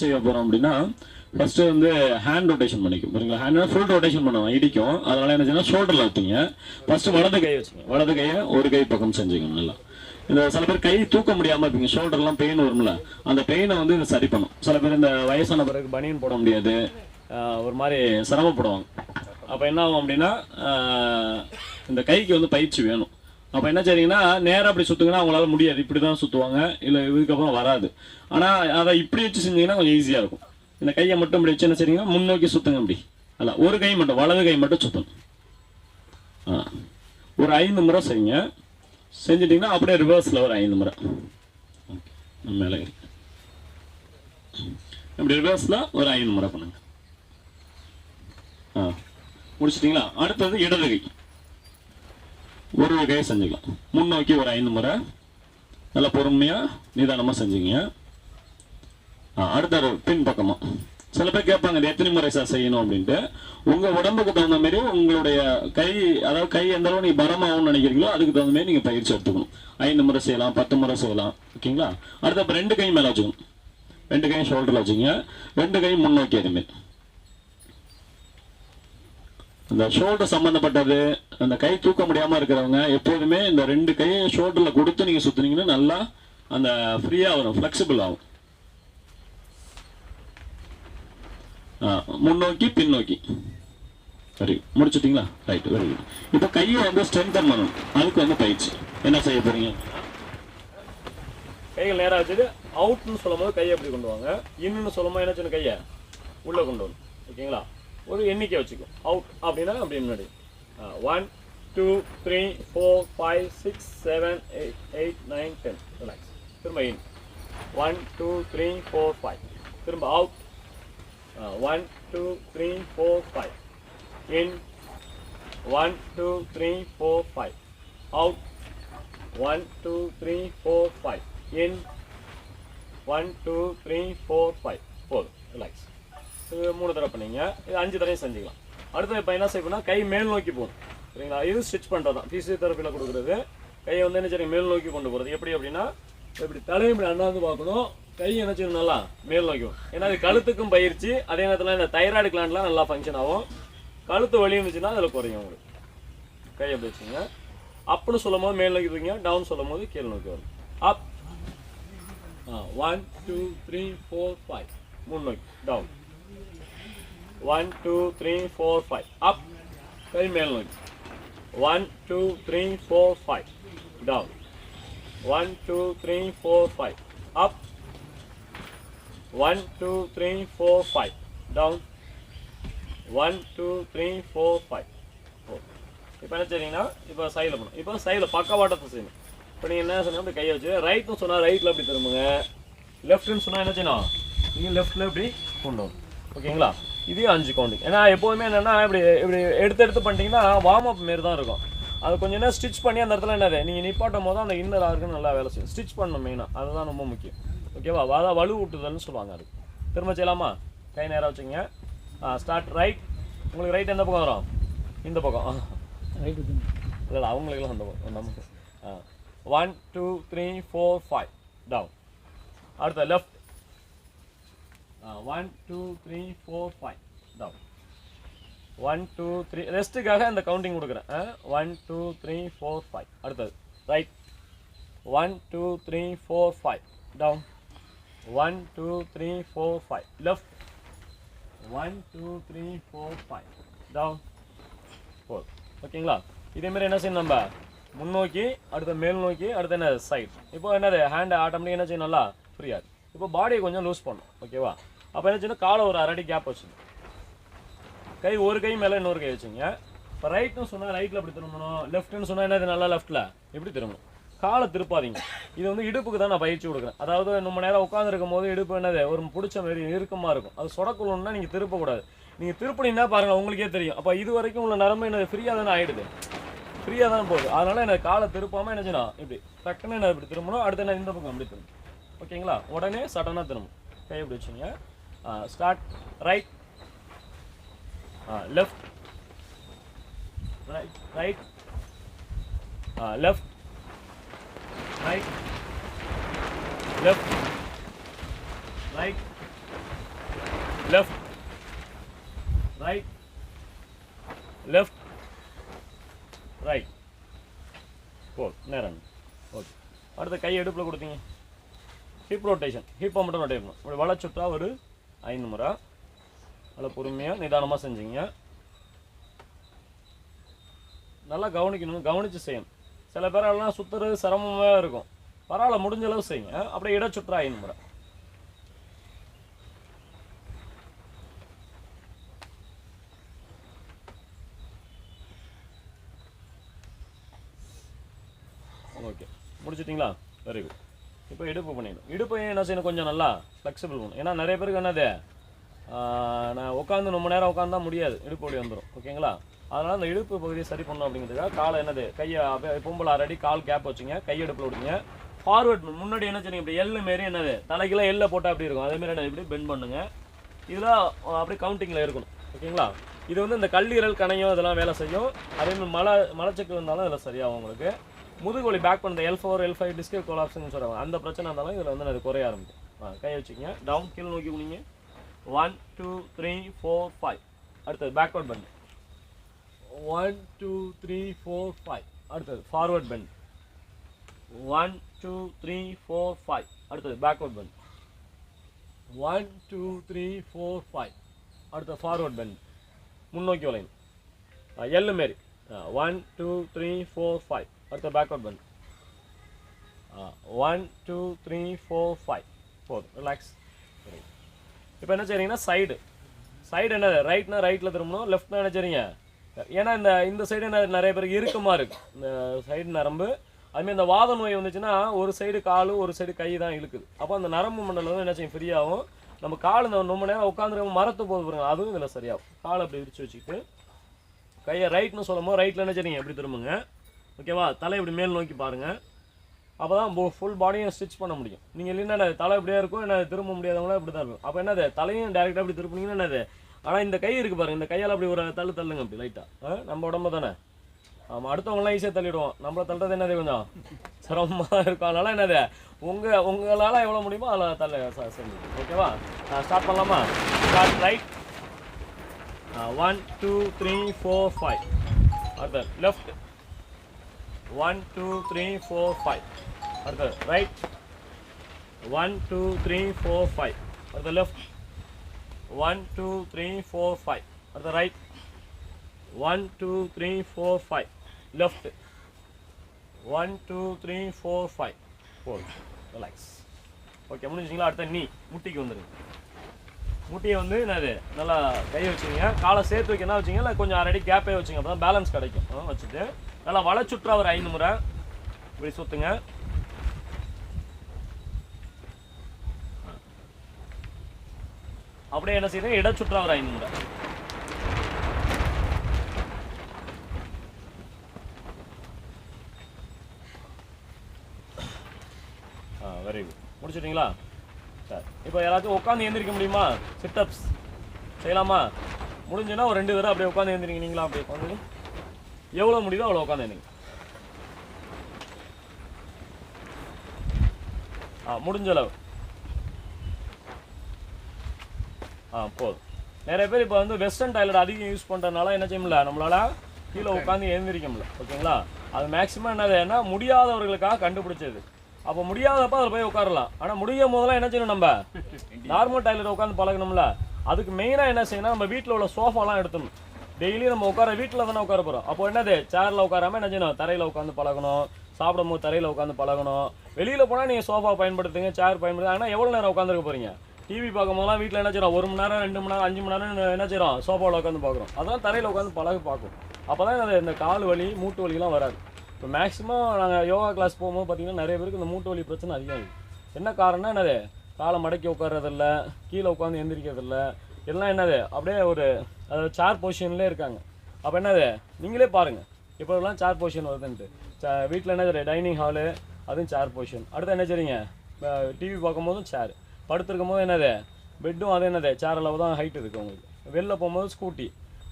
செய்ய போகிறோம் அப்படின்னா ஃபஸ்ட்டு வந்து ஹேண்ட் ரொட்டேஷன் பண்ணிக்கும். புரியுங்களா ஹேண்ட் ஃபுல் ரொட்டேஷன் பண்ணுவோம் இடிக்கும். அதனால் என்ன செய்யணும்? ஷோல்டரில் வைப்பீங்க ஃபஸ்ட்டு வலது கையை வச்சுங்க. வலது கையை ஒரு கை பக்கம் செஞ்சுக்கணும் நல்லா. இந்த சில பேர் கை தூக்க முடியாமல் இருப்பீங்க. ஷோல்டர்லாம் பெயின் வரும்ல. அந்த பெயினை வந்து இது சரி பண்ணும். சில பேர் இந்த வயசான பிறகு பனியன் போட முடியாது. ஒரு மாதிரி சிரமப்படுவாங்க. அப்போ என்ன ஆகும் அப்படின்னா இந்த கைக்கு வந்து பயிற்சி வேணும். அப்போ என்ன செய்றீங்கன்னா நேராக அப்படி சுத்துங்கன்னா அவங்களால முடியாது. இப்படி தான் சுற்றுவாங்க இல்லை இதுக்கப்புறம் வராது. ஆனால் அதை இப்படி வச்சு செஞ்சீங்கன்னா கொஞ்சம் ஈஸியாக இருக்கும். இந்த கையை மட்டும் இப்படி வச்சு என்ன செய்றீங்க முன்னோக்கி சுத்துங்க அப்படி. அல்ல ஒரு கை மட்டும் வலது கை மட்டும் சுத்தணும். ஆ. ஒரு ஐந்து முறை செய்யுங்க. செஞ்சிட்டிங்கன்னா அப்படியே ரிவர்ஸில் ஒரு ஐந்து முறை. மேலே இப்படி ரிவர்ஸில் ஒரு ஐந்து முறை பண்ணுங்க. ஆ. முடிச்சிட்டிங்களா? அடுத்தது இடது கை. ஒரு கையை செஞ்சுக்கலாம். முன்னோக்கி ஒரு ஐந்து முறை. நல்லா பொறுமையாக நிதானமாக செஞ்சுங்க. ஆ, அடுத்தது பின் சில பேர் கேட்பாங்க இது எத்தனை முறை சார் செய்யணும்? அப்படின்ட்டு. உங்கள் உடம்புக்கு தகுந்த மாதிரி உங்களுடைய கை அதாவது கை எந்த அளவு நீங்கள் பலமாகும்னு நினைக்கிறீங்களோ அதுக்கு தகுந்த மாதிரி நீங்கள் பயிற்சி எடுத்துக்கணும். ஐந்து முறை செய்யலாம் பத்து முறை செய்யலாம். ஓகேங்களா? அடுத்த அப்ப ரெண்டு கை மேலே வச்சுக்கணும். ரெண்டு கையும் ஷோல்டரில் வச்சுங்க ரெண்டு கையும் முன்னோக்கி அதுமாரி இந்த ஷோல்டர் சம்பந்தப்பட்டது அந்த கை தூக்க முடியாம இருக்கிறவங்க எப்போதுமே இந்த ரெண்டு கையை ஷோல்டர்ல கொடுத்து நீங்க சுற்றுனீங்கன்னா நல்லா அந்த ஃப்ரீயா வரும் ஃபிளெக்சிபிள் ஆகும். முன்னோக்கி பின்னோக்கி. சரி முடிச்சிட்டிங்களா? ரைட் வெரி குட் இப்போ கையை வந்து ஸ்ட்ரென்தன் பண்ணணும். அதுக்கு வந்து பயிற்சி. என்ன செய்ய போறீங்க? கைகள் நேரா வச்சுட்டு அவுட்னு சொல்லும் போது கையை எப்படி கொண்டு வாங்க. இன்னுன்னு சொல்லும் போது என்ன சொன்ன கையை உள்ள கொண்டு வரணும். ஓகேங்களா? ஒரு எண்ணிக்கை வச்சுக்கோ. அவுட் அப்படின்னா அப்படி முன்னாடி. One two three four five six seven eight eight nine ten relax திரும்ப in one two three four five திரும்ப out one two three four five in one two three four five out one two three four five in one two three four five போதும். மூணு தடவை பண்ணீங்க. இது அஞ்சு தடவையும் செஞ்சுக்கலாம். அடுத்து இப்போ என்ன செய்யணும்னா கை மேல் நோக்கி போகணும். சரிங்களா? இது ஸ்டிச் பண்ணுறது தான் ஃபிசியோதெரப்பியில் கொடுக்குறது. கையை வந்து என்ன செய்யணும்? மேல் நோக்கி கொண்டு போகிறது எப்படி அப்படின்னா இப்படி தலையை இப்படி அண்ணாந்து பார்க்கணும். கை என்ன செய்யணும்? நல்லா மேல் நோக்கி ஏன்னா அது கழுத்துக்கும் பயிற்சி. அதே நேரத்தில் இந்த தைராய்டு கிளாண்ட்லாம் நல்லா ஃபங்க்ஷன் ஆகும். கழுத்து வலி இருந்துச்சுன்னா அதில் குறையும் உங்களுக்கு. கை அப்படி வச்சுங்க அப்னு சொல்லும் போது மேல் நோக்கி தூக்கிங்க டவுன் சொல்லும் போது கீழ் நோக்கி வரும். Up one two three four five மூணு நோக்கி. Down one two three four five up கை மேல் நோக்கி one two three four five down one two three four five up one two three four five down one two three four five இப்போ என்ன செய்றீங்கன்னா இப்போ சைடில் பண்ணணும். இப்போ சைடில் பக்கவாட்டத்தை செய்யணும். இப்போ நீங்கள் என்ன சொன்னா அப்படி கையை வச்சு ரைட்னு சொன்னால் ரைட்டில் அப்படி திரும்புங்க. லெஃப்ட்னு சொன்னால் என்ன செய்யணும்? நீங்கள் லெஃப்ட்டில் இப்படி கொண்டு வரணும். ஓகேங்களா? இதையும் அஞ்சு கவுண்டிங் ஏன்னா எப்போதுமே என்னென்னா இப்படி இப்படி எடுத்து எடுத்து பண்ணிட்டீங்கன்னா வார்ம் அப் மாரி தான் இருக்கும். அது கொஞ்சம் நேரம் ஸ்டிச் பண்ணி அந்த இடத்துல என்னது நீங்கள் நிப்பாட்டும் போது அந்த இன்னர் ஆர்கன் நல்லா வேலை செய்யும். ஸ்டிச் பண்ணணும் மெயினாக அதுதான் ரொம்ப முக்கியம். ஓகேவா? அதான் வலு ஊட்டுதல்னு சொல்லுவாங்க அது. திரும்ப செய்யலாமா? கை நேரம் வச்சுங்க ஸ்டார்ட் ரைட் உங்களுக்கு ரைட் எந்த பக்கம் வரும்? இந்த பக்கம். ரைட் இல்லை இல்லை அவங்களுக்குலாம் அந்த பக்கம். நமக்கு one two three four five down அடுத்த left one two three four five down one two three ரெஸ்ட்டுக்காக இந்த கவுண்டிங் கொடுக்குறேன். One two three four five அடுத்தது. Right one two three four five down one two three four five left one two three four five down four ஓகேங்களா இதேமாரி என்ன செய்யணும் நம்ம? முன்னோக்கி அடுத்த மேல் நோக்கி அடுத்து என்ன? சைட் இப்போ என்னது? ஹேண்டை ஆட்டோமேட்டிக் என்ன செய்யணும் நல்லா ஃப்ரீயாக இப்போ பாடியை கொஞ்சம் லூஸ் பண்ணும் ஓகேவா அப்போ என்ன செய்யணும் காலை ஒரு அரடி கேப் வச்சுங்க கை ஒரு கை மேலே இன்னொரு கை வச்சுங்க. இப்போ ரைட்னு சொன்னால் ரைட்டில் அப்படி திரும்பணும்? லெஃப்ட்னு சொன்னால் என்னது நல்லா லெஃப்ட்டில் எப்படி திரும்பணும்? காலை திருப்பாதீங்க. இது வந்து இடுப்புக்கு தான் நான் பயிற்சி கொடுக்குறேன். அதாவது நம்ம நேரம் உட்காந்துருக்கும் போது இடுப்பு என்னது? ஒரு பிடிச்ச மாதிரி இறுக்கமாக இருக்கும். அது சொடக்கணும்னா நீங்கள் திருப்பக்கூடாது. நீங்கள் திருப்பினீங்கன்னா பாருங்கள் உங்களுக்கே தெரியும். அப்போ இது வரைக்கும் உள்ள நரம்பு என்னது? ஃப்ரீயாக தானே ஆகிடுது ஃப்ரீயாக தான் போகுது. அதனால் எனக்கு காலை திருப்பாமல் என்ன செய்யணும் இப்படி டக்குன்னு என்ன இப்படி திரும்பணும். அடுத்து என்ன? இந்த பக்கம் அப்படி திரும்பணும். ஓகேங்களா? உடனே சடனாக திரும்பணும். கை இப்படி வச்சுங்க. Start right left right right left right left right left right left right போ நேரம் ஓகே அடுத்த கை எடுப்பில் கொடுத்தீங்க. ஹிப் ரொட்டேஷன் ஹிப்பை மட்டும் ரொட்டேட் பண்ணணும். இப்படி வளைச்சுட்டா ஒரு ஐந்து முறை. நல்லா பொறுமையாக நிதானமாக செஞ்சீங்க. நல்லா கவனிக்கணும் கவனித்து செய்யணும். சில பேரெல்லாம் சுற்றுறது சிரமமாக இருக்கும். பரவாயில்ல முடிஞ்ச அளவு செய்யுங்க. அப்படியே இடச்சுற்றா ஐந்து முறை. ஓகே. முடிச்சிட்டிங்களா? வெரி குட் இப்போ இடுப்பு பண்ணிடணும் இடுப்பையும் என்ன செய்யணும்? கொஞ்சம் நல்லா ஃப்ளெக்சிபிள் பண்ணணும் ஏன்னா நிறைய பேருக்கு என்னது? நான் உட்காந்து ரொம்ப நேரம் உட்காந்தா முடியாது. இடுப்பு வலி வந்துடும் ஓகேங்களா? அதனால் அந்த இடுப்பு பகுதியை சரி பண்ணணும் அப்படிங்கிறதுக்காக காலை என்னது? கையை அப்படியே பொம்பளை ஆல்ரெடி கால் கேப் வச்சுங்க. கை இடுப்பில் விடுங்க. ஃபார்வர்ட் முன்னாடி என்ன செய்யுங்க இப்படி எள்ளு மாரி என்னது? தலைக்கெல்லாம் எல்லை போட்டால் அப்படி இருக்கும்? அதே மாதிரி என்ன இப்படி பெண்ட் பண்ணுங்க. இதெல்லாம் அப்படியே கவுண்டிங்கில் இருக்கணும். ஓகேங்களா? இது வந்து இந்த கல்லீரல் கணையம் இதெல்லாம் வேலை செய்யும். அதேமாதிரி மலை மலச்சிக்கல் இருந்தாலும் இதில் சரியாகும் உங்களுக்கு. முதுகுவலி பேக் பண்ணுற L four L five discal கோலாப்ஸ்னு சொல்கிறாங்க அந்த பிரச்சனை இருந்தாலும் இதில் வந்து அது குறைய ஆரம்பிக்கும் ஆ கை வச்சுக்கோங்க. டவுன் கீழே நோக்கி குனிங்க. One two three four five அடுத்தது backward bend one two three four five அடுத்தது forward bend one two three four five அடுத்தது backward bend one two three four five அடுத்த ஃபார்வர்ட் பெண்ட் முன்னோக்கி வளையும். எல்லு மாரி one two three four five அடுத்த backward bend one two three four five போதும் relax இப்போ என்ன செய்றீங்கன்னா சைடு சைடு என்ன ரைட்னா ரைட்டில் திரும்பணும் லெஃப்ட்னா என்ன செய்றீங்க? ஏன்னா இந்த இந்த சைடு என்ன நிறைய பேருக்கு இறுக்கமாக இருக்குது இந்த சைடு நரம்பு. அதுமாதிரி இந்த வாத நோய் வந்துச்சுன்னா ஒரு சைடு கால் ஒரு சைடு கை தான் இழுக்குது. அப்போ அந்த நரம்பு மண்டலம் வந்து என்ன செய்யும்? ஃப்ரீயாகும் நம்ம கால் இந்த ரொம்ப நேரம் உட்காந்துருக்க மரத்து போது பாருங்க அதுவும் இதில் சரியாகும். காலை அப்படி விரிச்சு வச்சுக்கிட்டு கையை ரைட்னு சொல்லும் போது ரைட்டில் என்ன செய்றீங்க? எப்படி திரும்புங்க? ஓகேவா? தலை இப்படி மேல் நோக்கி பாருங்கள் அப்போ தான் ஃபுல் பாடியும் ஸ்டிச் பண்ண முடியும். நீங்கள் இல்லைன்னா தலை இப்படியே இருக்கும் என்ன திரும்ப முடியாதவங்களாம் இப்படி தான் இருக்கும். அப்போ என்னது தலையும் டேரெக்டாக அப்படி திருப்பினீங்கன்னா என்னது? ஆனால் இந்த கை இருக்குது பாருங்கள் இந்த கையால் அப்படி ஒரு தள்ளு தள்ளுங்க அப்படி லைட்டாக நம்ம உடம்பு தானே? ஆமாம் அடுத்தவங்களாம் ஈஸியாக தள்ளிடுவோம். நம்மளை தள்ளுறது என்னது கொஞ்சம்? சிரமமாக இருக்கும். அதனால் என்னது உங்கள் உங்களால் எவ்வளோ முடியுமோ அதில் தள்ள ச- செஞ்சு ஓகேவா? ஸ்டார்ட் பண்ணலாமா? Start right one two three four five அடுத்த left one two three four five அடுத்தது right one two three four five அடுத்த left one two three four five அடுத்த right one two three four five left one two three four five four relax okay முடிஞ்சிங்களா அடுத்த நீ. முட்டிக்கு வந்துடுங்க முட்டியை வந்து என்னது நல்லா கை வச்சுங்க காலை சேர்த்து வைக்கணும் வச்சுங்க இல்லை கொஞ்சம் ஆல்ரெடி கேப்பே வச்சுங்க அப்போ தான் பேலன்ஸ் கிடைக்கும். வச்சுட்டு நல்லா வளைச்சுட்டுற ஒரு ஐந்து முறை இப்படி சுற்றுங்க அப்படியே என்ன செய்யுங்க இடச்சுற்றா ஒரு ஐந்து முறை. வெரி குட் முடிச்சிட்டிங்களா? இப்போ எல்லாத்தையும் உட்காந்து எழுந்திரிக்க முடியுமா? சிட்டப்ஸ் செய்யலாமா? முடிஞ்சுன்னா ஒரு ரெண்டு பேரும் அப்படியே உட்காந்து எழுந்திரிங்க நீங்களா அப்படியே உட்காந்து எவ்வளோ முடியுதோ அவ்வளோ உட்காந்து எழுந்திரிங்க ஆ முடிஞ்ச அளவு. ஆ போதும். நிறைய பேர் இப்போ வந்து வெஸ்டர்ன் டாய்லெட் அதிகம் யூஸ் பண்ணுறதுனால என்ன செய்ய முடியல? நம்மளால் கீழே உட்காந்து எழுந்திரிக்க முடியல. ஓகேங்களா? அது மேக்ஸிமம் என்னதுன்னா முடியாதவர்களுக்காக கண்டுபிடிச்சது. அப்போ முடியாதப்ப அதில் போய் உட்காரலாம். ஆனால் முடியும் போதெல்லாம் என்ன செய்யணும் நம்ம? நார்மல் டாய்லெட் உட்காந்து பழகணும்ல. அதுக்கு மெயினாக என்ன செய்யணும் நம்ம வீட்டில் உள்ள சோஃபாலாம் எடுத்துணும் டெய்லி நம்ம உட்கார வீட்டில் தானே உட்கார போகிறோம் அப்போ என்னது? சேரில் உட்காராம என்ன செய்யணும்? தரையில் உட்காந்து பழகணும். சாப்பிடும் போது தரையில் உட்காந்து பழகணும். வெளியில் போனால் நீங்கள் சோஃபா பயன்படுத்துங்க சேர் பயன்படுத்துங்க. ஆனால் எவ்வளோ நேரம் உட்காந்துருக்க போகிறீங்க டிவி பார்க்கும் போதெல்லாம் வீட்டில் என்ன செய்யறோம்? ஒரு மணி நேரம் ரெண்டு மணி நேரம் அஞ்சு மணி நேரம் என்ன செய்யறோம்? சோஃபாவில் உட்காந்து பார்க்குறோம். அதெல்லாம் தரையில் உட்காந்து பழகு பார்க்கும். அப்போ தான் இந்த கால் வலி மூட்டு வலிலாம் வராது. இப்போ மேக்ஸிமம் நாங்கள் யோகா கிளாஸ் போகும்போது பார்த்தீங்கன்னா நிறைய பேருக்கு இந்த மூட்டு வலி பிரச்சனை அதிகம் இருக்குது என்ன காரணம்னா என்னது? காலை மடக்கி உட்கார்றதில்ல கீழே உட்காந்து எந்திரிக்கிறதில்ல. எல்லாம் என்னது? அப்படியே ஒரு அதாவது சேர் பொசிஷன்லேயே இருக்காங்க. அப்போ என்னது? நீங்களே பாருங்கள் இப்போலாம் சேர் பொசிஷன் வருதுன்ட்டு. வீட்டில் என்ன டைனிங் ஹாலு அதுவும் சேர் பொசிஷன் அடுத்து என்ன செய்றீங்க? டிவி பார்க்கும்போதும் சேர் படுத்துருக்கும் போது என்னது பெட்டும் அது என்னது? சேர் அளவு தான் ஹைட் இருக்குது உங்களுக்கு. வெளில போகும்போது ஸ்கூட்டி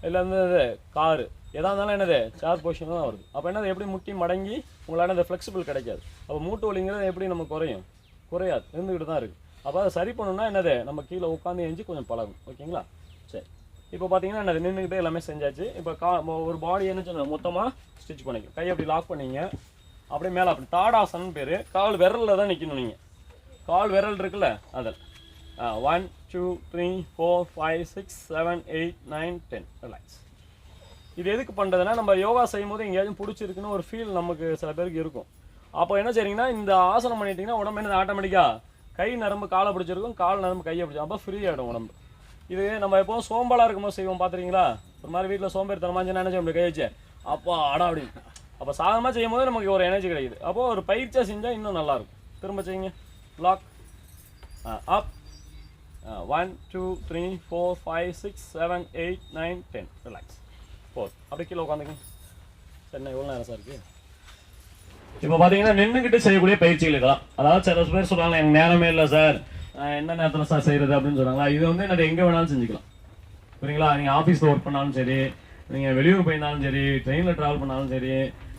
இல்லை வந்து காரு எதாக இருந்தாலும் என்னது சார்ஜ் பொசிஷன் தான் வருது. அப்போ என்னது எப்படி முட்டி மடங்கி உங்களால் அந்த ஃப்ளெக்சிபிள் கிடைக்காது. அப்போ மூட்டு வலிங்கிறது எப்படி நம்ம குறையும்? குறையாது. இருந்துக்கிட்டு தான் இருக்குது அப்போ அதை சரி பண்ணணும்னா என்னது நம்ம கீழே உட்காந்து எஞ்சி கொஞ்சம் பழகும். ஓகேங்களா? சரி. இப்போ பார்த்தீங்கன்னா என்னது நின்றுக்கிட்டே எல்லாமே செஞ்சாச்சு. இப்போ கா ஒரு பாடி என்ன சொன்ன மொத்தமாக ஸ்டிச் பண்ணிக்கும். கை அப்படி லாக் பண்ணீங்க. அப்படியே மேலே அப்படி டாடாசன் பேர். கால் விரலில் தான் நிற்கணும் நீங்கள் கால் விரல் இருக்குல்ல அதில். One two three four five six seven eight nine ten relax இது எதுக்கு பண்ணுறதுன்னா நம்ம யோகா செய்யும் போது எங்கேயாச்சும் பிடிச்சிருக்குன்னு ஒரு ஃபீல் நமக்கு சில பேருக்கு இருக்கும். அப்போ என்ன செய்றீங்கன்னா இந்த ஆசனம் பண்ணிட்டீங்கன்னா உடம்பு என்ன ஆட்டோமேட்டிக்காக கை நரம்பு காலை பிடிச்சிருக்கும் கால் நரம்பு கையை பிடிச்சிருக்கும் அப்போ ஃப்ரீ ஆகிடும் உடம்பு. இது நம்ம எப்போவும் சோம்பலாக இருக்கும்போது செய்வோம் பார்த்துருக்கீங்களா ஒரு மாதிரி வீட்டில் சோம்பேறித்தனமா என்ன செய்ய கை வச்சு அப்போ அடா அப்படின்னு அப்போ சாதனமாக செய்யும் போது நமக்கு ஒரு எனர்ஜி கிடைக்குது. அப்போது ஒரு பயிற்சியாக செஞ்சால் இன்னும் நல்லாயிருக்கும் திரும்ப செய்யுங்க. Lock up one two three four five six seven eight nine ten relax four அப்படியே கீழே உட்காந்துக்கங்க. சரி எவ்வளோ நேரம் சார் இருக்கு? இப்போ பார்த்தீங்கன்னா நின்றுக்கிட்டு செய்யக்கூடிய பயிற்சிகள் அதாவது சில பேர் சொல்றாங்க எனக்கு நேரமே இல்லை சார். என்ன நேரத்தில் சார் செய்கிறது அப்படின்னு சொல்றாங்களா? இது வந்து என்னது எங்கே வேணாலும் செஞ்சுக்கலாம். புரியுங்களா? நீங்கள் ஆஃபீஸில் ஒர்க் பண்ணாலும் சரி நீங்கள் வெளியூர் போயிருந்தாலும் சரி ட்ரெயினில் ட்ராவல் பண்ணாலும் சரி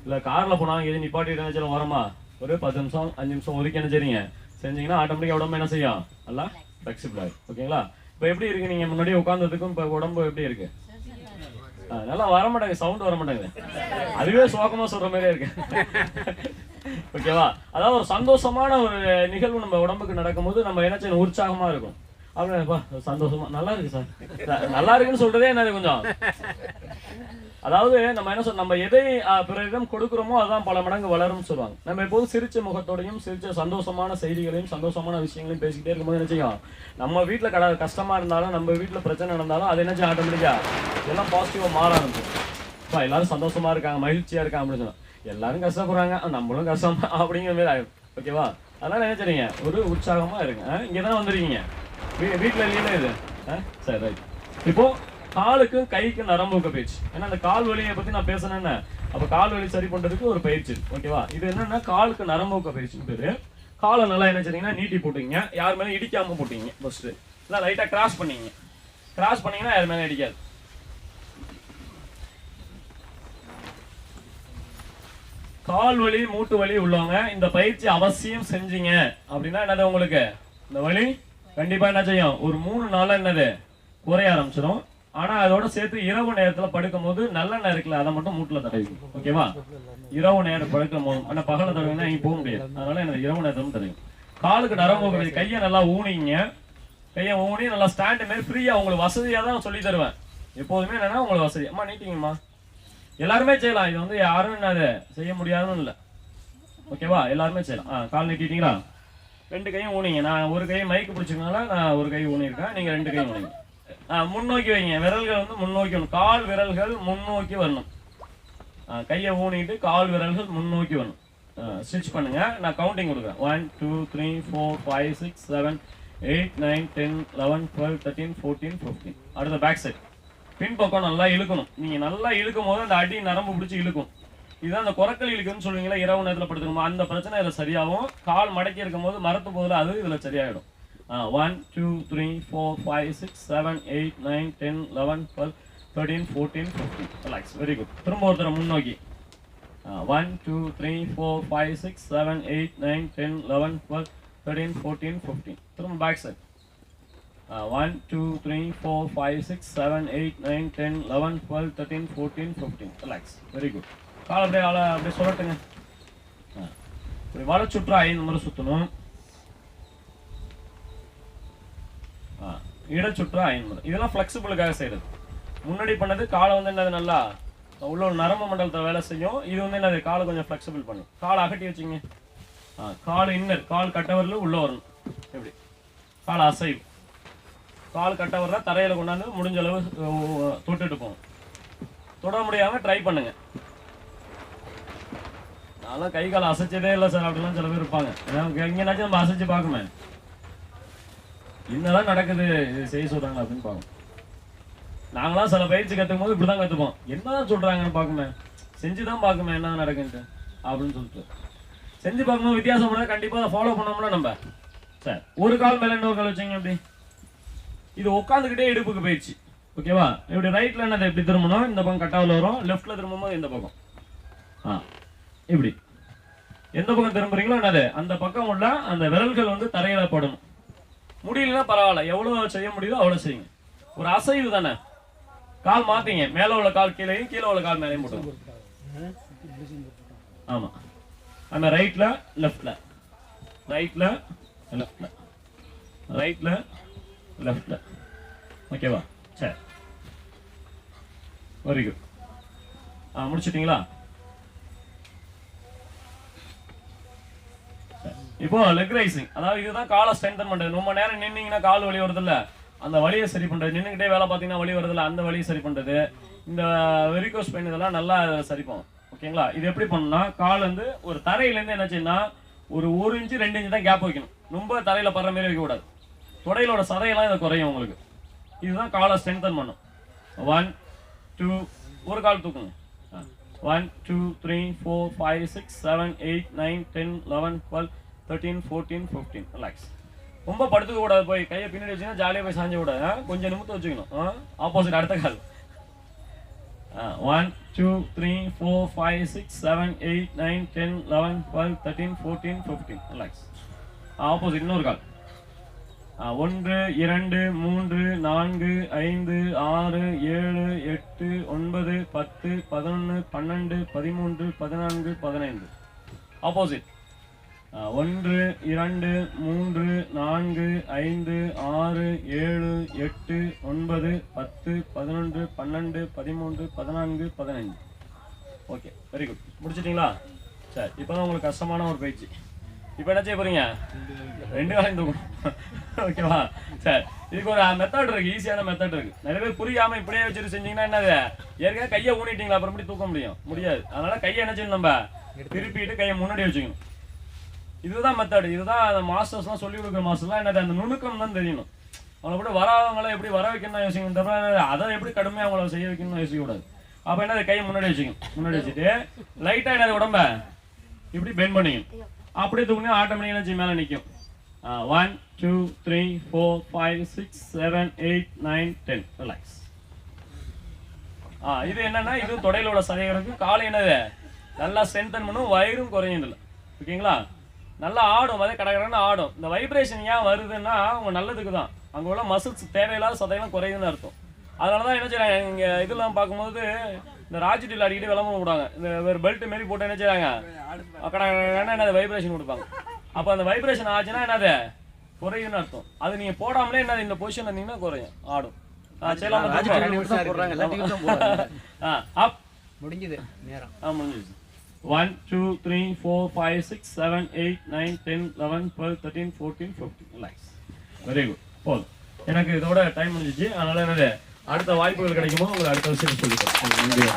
இல்லை காரில் போனாலும் எது நிப்பாட்டி நினைச்சாலும் வரமா? ஒரு பத்து நிமிஷம் அஞ்சு நிமிஷம் ஒதுக்கி என்ன செய்றீங்க? செஞ்சீங்கன்னா ஆட்டோமேட்டிக்காக உடம்பு என்ன செய்யும்? நல்லா ஃப்ளெக்சிபிள் ஆகும் ஓகேங்களா? இப்போ எப்படி இருக்கு? நீங்கள் முன்னாடி உட்காந்ததுக்கும் இப்போ உடம்பு எப்படி இருக்கு? நல்லா வர மாட்டாங்க சவுண்ட் வர மாட்டாங்க அதுவே சோகமா சொல்ற மாதிரியே இருக்கு. ஓகேவா அதாவது ஒரு சந்தோஷமான ஒரு நிகழ்வு நம்ம உடம்புக்கு நடக்கும்போது நம்ம என்ன செய்யணும்? உற்சாகமா இருக்கும். அப்படின்னா சந்தோஷமா? நல்லா இருக்கு சார். நல்லா இருக்குன்னு சொல்றதே என்னது கொஞ்சம்? அதாவது நம்ம என்ன சொல்ற நம்ம எதை பிறரிடம் கொடுக்குறோமோ அதுதான் பல மடங்கு வளரும்னு சொல்லுவாங்க. நம்ம எப்போதும் சிரிச்ச முகத்தோடையும் சிரிச்ச சந்தோஷமான செய்திகளையும் சந்தோஷமான விஷயங்களையும் பேசிக்கிட்டே இருக்கும்போது என்ன செய்யும்? நம்ம வீட்டில் கட கஷ்டமா இருந்தாலும் நம்ம வீட்டில் பிரச்சனை நடந்தாலும் அது என்ன செய்யும்? ஆட்டோமேட்டிக்கா எல்லாம் பாசிட்டிவாக மாற ஆரம்பிக்கும். இப்போ எல்லாரும் சந்தோஷமா இருக்காங்க மகிழ்ச்சியாக இருக்காங்க அப்படின்னு சொன்னால் எல்லாரும் கஷ்டப்படுறாங்க நம்மளும் கஷ்டமா அப்படிங்கிற மாதிரி ஆயிடும் ஓகேவா அதனால என்ன செய்றீங்க? ஒரு உற்சாகமாக இருங்க. இங்கே இங்க தானே வீ- வீட்டில் இல்லையில இது ஆ சரி ரைட் இப்போது காலுக்கும் கைக்கும் நரம்புக்கு பயிற்சி ஏன்னா அந்த கால் வலியை பத்தி நான் பேசினேன்னு அப்ப கால் வலி சரி பண்றதுக்கு ஒரு பயிற்சி. ஓகேவா? இது என்னன்னா காலுக்கு நரம்புக்கு பயிற்சின்னு பேர். காலை நல்லா என்ன செய்றீங்கன்னா நீட்டி போட்டுங்க யார் மேலே இடிக்காம போட்டீங்க ஃபர்ஸ்ட் இல்லை லைட்டா கிராஸ் பண்ணீங்க கிராஸ் பண்ணீங்கன்னா யார் மேலே இடிக்காது. கால் வலி மூட்டு வலி உள்ளவங்க இந்த பயிற்சி அவசியம் செஞ்சீங்க. அப்படின்னா என்னது உங்களுக்கு? இந்த வலி? கண்டிப்பா என்ன செய்யும்? ஒரு மூணு நாள்ல என்னது? குறைய ஆரம்பிச்சிடும் ஆனா அதோட சேர்த்து இரவு நேரத்துல படுக்கும் போது நல்லெண்ணெய் இருக்குல்ல அதை மட்டும் மூட்டுல தடவிக்கும் ஓகேவா? இரவு நேரம் படுக்கும் போது ஆனா பகல தடவினா இங்க போக முடியாது. அதனால எனக்கு இரவு நேரத்தில் தடவிக்கும் காலுக்கு நரம்பு கையை நல்லா ஊனிங்க. கையை ஊனி நல்லா ஸ்டாண்டு மாதிரி ஃப்ரீயா உங்களுக்கு வசதியா தான் சொல்லி தருவேன். எப்போதுமே என்னன்னா உங்களுக்கு வசதி. அம்மா நீட்டிங்கம்மா. எல்லாருமே செய்யலாம். இது வந்து யாரும் என்னது செய்ய முடியாதுன்னு இல்லை. ஓகேவா? எல்லாருமே செய்யலாம். ஆ கால் நீட்டிட்டீங்களா? ரெண்டு கையும் ஊனிங்க. நான் ஒரு கையை மைக்கு பிடிச்சிக்கனால நான் ஒரு கை ஊனியிருக்கேன். நீங்க ரெண்டு கையும் ஊனிங்க. முன்னோக்கி வைங்க. விரல்கள் வந்து முன்னோக்கி வரணும். கால் விரல்கள் முன்னோக்கி வரணும். கையை ஊனிட்டு கால் விரல்கள் முன்னோக்கி வரணும். ஸ்டிச் பண்ணுங்க. நான் கவுண்டிங் கொடுக்குறேன். One two three four five six seven eight nine ten eleven twelve thirteen fourteen fifteen அடுத்த பேக் சைட் பின்பக்கம் நல்லா இழுக்கணும். நீங்கள் நல்லா இழுக்கும் போது அந்த அடி நரம்பு பிடிச்சி இழுக்கும். இதுதான் அந்த குரக்கல் இழுக்குன்னு சொல்லுவீங்களா இரவு நேரத்தில் படுத்துக்கணும்? அந்த பிரச்சனை இதில் சரியாகும். கால் மடக்கி இருக்கும் போது மரத்து போதில் அது இதில் சரியாயிடும். One two three four five six seven eight nine ten eleven twelve thirteen fourteen fifteen relax very good திரும்ப ஒருத்தரை முன்னோக்கி. One two three four five six seven eight nine ten eleven twelve thirteen fourteen fifteen திரும்ப back side one two three four five six seven eight nine ten eleven twelve thirteen fourteen fifteen relax very good கால் அப்படியே ஆள அப்படியே சொல்லட்டுங்க ஆ. இப்படி வலை சுற்றா ஐந்து முறை சுற்றணும் இடச்சுற்று இட ஐந்து முறை இதெல்லாம் ஃப்ளெக்சிபிளுக்காக செய்கிறது முன்னாடி பண்ணது காலை வந்து என்னது நல்லா உள்ள ஒரு நரம்பு மண்டலத்தில் வேலை செய்யும் இது வந்து என்னது காலை கொஞ்சம் ஃப்ளெக்சிபிள் பண்ணும். காலை அகட்டி வச்சுங்க. ஆ கால் இன்னர் கால் கட்டவரில் உள்ள வரணும். எப்படி? கால் அசைவு. கால் கட்டவரில் தரையில் கொண்டாந்து முடிஞ்ச அளவு தொட்டுட்டு போகும் தொட முடியாமல் ட்ரை பண்ணுங்க. நான்லாம் கை கால் அசைச்சதே இல்லை சார் அப்படிலாம் சில பேர் இருப்பாங்க. ஏன்னா, எங்கேனாச்சும் நம்ம அசைச்சு பார்க்குமே என்னதான் நடக்குது இது செய்ய சொல்றாங்க அப்படின்னு பார்க்கணும் நாங்களாம் சில பயிற்சி கற்றுக்கும் போது இப்படிதான் கற்றுப்போம் என்னதான் சொல்கிறாங்கன்னு பார்க்குமே. செஞ்சுதான் பார்க்குமே என்ன நடக்குன்ட்டு அப்படின்னு சொல்லிட்டு. செஞ்சு பார்க்கும்போது வித்தியாசம் பண்ணால் கண்டிப்பாக அதை ஃபாலோ பண்ணோம்ல நம்ம. சரி ஒரு கால் மேலே இன்னொரு கால் வச்சீங்க அப்படி இது உட்காந்துக்கிட்டே இடுப்புக்கு பயிற்சி ஓகேவா? இப்படி ரைட்டில் என்னது இப்படி திரும்பணும்? இந்த பக்கம் கட்டாவில் வரும். லெஃப்ட்டில் திரும்பும்போது இந்த பக்கம். ஆ இப்படி. எந்த பக்கம் திரும்புறீங்களோ என்னது அந்த பக்கம் உள்ள அந்த விரல்கள் வந்து தரையில் படணும். முடியலன்னா பரவாயில்ல. எவ்வளோ செய்ய முடியுதோ அவ்வளோ செய்யுங்க. ஒரு அசைவு தானே. கால் மாத்தீங்க. மேலே உள்ள கால் கீழேயும் கீழே உள்ள கால் மேலேயும் போட்டு ஆமா. அந்த ரைட்ல லெஃப்ட்ல ரைட்ல லெஃப்ட்ல ரைட்ல லெஃப்ட்ல ஓகேவா சரி. வெரி குட் ஆ முடிச்சிட்டீங்களா? இப்போ லெக் ரைசிங் அதாவது இதுதான் காலை ஸ்ட்ரென்தன் பண்ணுறது ரொம்ப நேரம் நின்னீங்கன்னா கால் வலி வருதில்ல. அந்த வலியை சரி பண்ணுறது நின்றுக்கிட்டே வேலை பார்த்தீங்கன்னா வலி வருது அந்த வலியை சரி பண்ணுறது இந்த வெரிகோஸ் பெயின் இதெல்லாம் நல்லா சரிப்போம். ஓகேங்களா? இது எப்படி பண்ணணும்னா கால் வந்து ஒரு தரையிலேருந்து என்ன செய்யணும்னா ஒரு ஒரு இன்ச்சு ரெண்டு இன்ச்சு தான் கேப் வைக்கணும். ரொம்ப தரையில் படுற மாதிரி வைக்கக்கூடாது. தொடையிலோட சதையெல்லாம் இதை குறையும் உங்களுக்கு. இதுதான் காலை ஸ்ட்ரென்தன் பண்ணும். ஒன் டூ ஒரு கால் தூக்குங்க. One two three four five six seven eight nine ten eleven twelve thirteen fourteen fifteen relax ரொம்ப படுத்துக்க கூடாது போய். கையை பின்னாடி வச்சுன்னா ஜாலியாக போய் சாஞ்ச கூடாது கொஞ்சம் நிமித்து வச்சுக்கணும். ஆப்போசிட் அடுத்த கால். One two three four five six seven eight nine ten eleven twelve thirteen fourteen fifteen relax opposite இன்னொரு கால். ஒன்று இரண்டு மூன்று நான்கு ஐந்து ஆறு ஏழு எட்டு ஒன்பது பத்து பதினொன்று பன்னெண்டு பதிமூன்று பதினான்கு பதினைந்து. ஆப்போசிட் ஒன்று இரண்டு மூன்று நான்கு ஐந்து ஆறு ஏழு எட்டு ஒன்பது பத்து பதினொன்று பன்னெண்டு பதிமூன்று பதினான்கு பதினைந்து. ஓகே வெரி குட் முடிச்சிட்டிங்களா? சரி இப்போ தான் உங்களுக்கு கஷ்டமான ஒரு பயிற்சி இப்போ என்ன செய்ய போகிறீங்க ரெண்டு வேலையும் தூக்கணும் ஓகேவா சரி இதுக்கு ஒரு மெத்தட் இருக்குது ஈஸியான மெத்தட் இருக்குது நிறைய பேர் புரியாமல் இப்படியே வச்சுட்டு செஞ்சீங்கன்னா என்னது? ஏற்கனவே கையை ஊனிட்டீங்களா? அப்புறம் எப்படி தூக்க முடியும்? முடியாது. அதனால் கையை என்ன செய்யணும் நம்ம? திருப்பிட்டு கையை முன்னாடி வச்சுக்கணும். இதுதான் மெத்தடு இதுதான் அந்த மாஸ்டர்ஸ்லாம் சொல்லி கொடுக்குற மாஸ்டர்லாம் என்னது அந்த நுணுக்கம் தான் தெரியணும். அவங்கள கூட வராதவங்கள எப்படி வர வைக்கணும் தான் யோசிக்கணும் தவிர அதை எப்படி கடுமையாக அவங்கள செய்ய வைக்கணும்னு யோசிக்க கூடாது அப்போ என்னது கையை முன்னாடி வச்சுக்கணும் முன்னாடி வச்சுட்டு லைட்டாக என்னது உடம்ப இப்படி பெண்ட் பண்ணிக்கணும். அப்படியே தூக்குனா ஆட்டோமேட்டிக்காக மேலே நிற்கும் one two three four five six seven eight nine ten relax ஆ இது என்னன்னா இது தொடையிலோட சதைகளுக்கு காலை என்னது நல்லா ஸ்ட்ரென்தன் பண்ணும் வயிறும் குறையும் இல்லை ஓகேங்களா? நல்லா ஆடும் அதே கடகடன்னு ஆடும். இந்த வைப்ரேஷன் ஏன் வருதுன்னா அவங்க நல்லதுக்கு தான் அங்கே உள்ள மசில்ஸ் தேவையில்லாத சதையெல்லாம் குறையுதுன்னு அர்த்தம். அதனால தான் என்ன செய்றாங்க இங்கே இதெல்லாம் பார்க்கும்போது இந்த ராஜிட்டில் அடிக்கடி விளம்பரம் விடுவாங்க இந்த ஒரு பெல்ட் மாரி போட்டு என்ன கடகடன்னு என்னது வைப்ரேஷன் கொடுப்பாங்க. அப்போ அந்த வைப்ரேஷன் ஆச்சுன்னா என்னது குறையுதுன்னு அர்த்தம். அது நீங்கள் போடாமலே என்னது இந்த பொசிஷன் இருந்தீங்கன்னா குறையும் ஆடும். போடுறாங்க ஆ முடிஞ்சது நேரம். ஆ முடிஞ்சிருச்சு one two three four five six seven eight nine ten eleven twelve thirteen fourteen fifteen relax very good போதும் எனக்கு இதோட டைம் முடிஞ்சிச்சு. அதனால் என்னது அடுத்த வாய்ப்புகள் கிடைக்குமோ உங்களுக்கு அடுத்த விஷயம் சொல்லித்தரேன் நன்றி